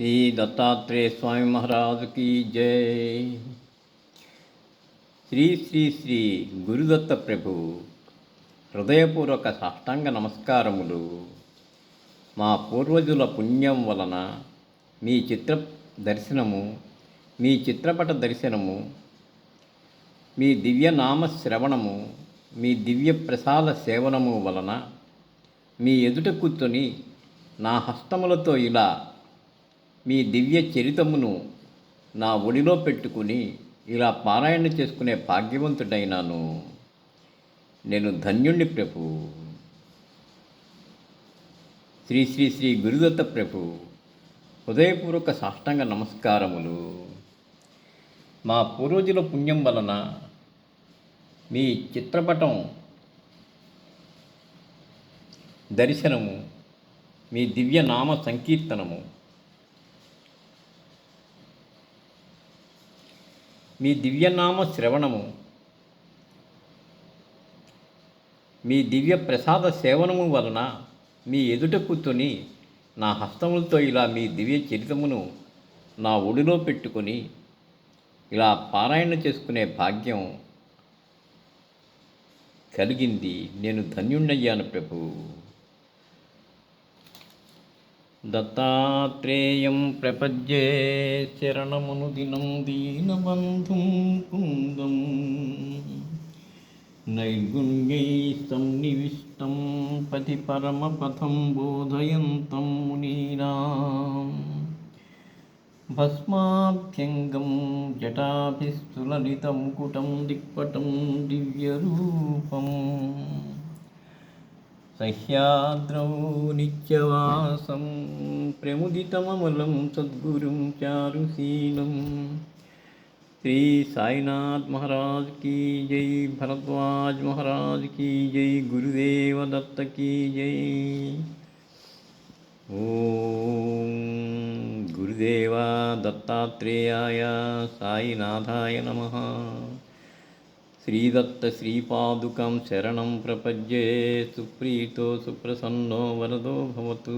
శ్రీ దత్తాత్రేయ స్వామి మహారాజుకి జై శ్రీ శ్రీ శ్రీ గురుదత్త ప్రభు హృదయపూర్వక సాష్టాంగ నమస్కారములు మా పూర్వజుల పుణ్యం వలన మీ చిత్ర దర్శనము మీ చిత్రపట దర్శనము మీ దివ్యనామ శ్రవణము మీ దివ్య ప్రసాద సేవనము వలన మీ ఎదుట కూర్చొని నా హస్తములతో ఇలా మీ దివ్య చరితమును నా ఒడిలో పెట్టుకుని ఇలా పారాయణ చేసుకునే భాగ్యవంతుడైనాను. నేను ధన్యుణ్ణి ప్రభు. శ్రీ శ్రీ శ్రీ గురుదత్త ప్రభు హృదయపూర్వక సాష్టాంగ నమస్కారములు. మా పూర్వజుల పుణ్యం వలన మీ చిత్రపటం దర్శనము మీ దివ్య నామ సంకీర్తనము మీ దివ్యనామ శ్రవణము మీ దివ్య ప్రసాద సేవనము వలన మీ ఎదుట కూర్చొని నా హస్తములతో ఇలా మీ దివ్య చరితమును నా ఒడిలో పెట్టుకొని ఇలా పారాయణ చేసుకునే భాగ్యం కలిగింది. నేను ధన్యుణ్ణయ్యాను ప్రభు. దత్తాత్రేయం ప్రపద్యే శరణమును దినం దీనబంధుం కుందం. నైర్గుణ్యై సన్నివిష్టం పతి పరమపథం బోధయంతం మునీనా భస్మాభ్యంగం జటాభిస్తులలితముకుటం దిక్పటం దివ్యరూపం. सह्याद्रौ नित्यवासं प्रमुदितममलं सद्गुरुं चारुशीलं श्री साईनाथ महाराज की जय, भरद्वाज महाराज की जय, गुरुदेव दत्त की जय। ओम गुरुदेवा दत्तात्रेयाय, साईनाथाय नमः। శ్రీదత్త శ్రీపాదుకం శరణం ప్రపద్యే సుప్రీతో సుప్రసన్నో వరదో భవతు.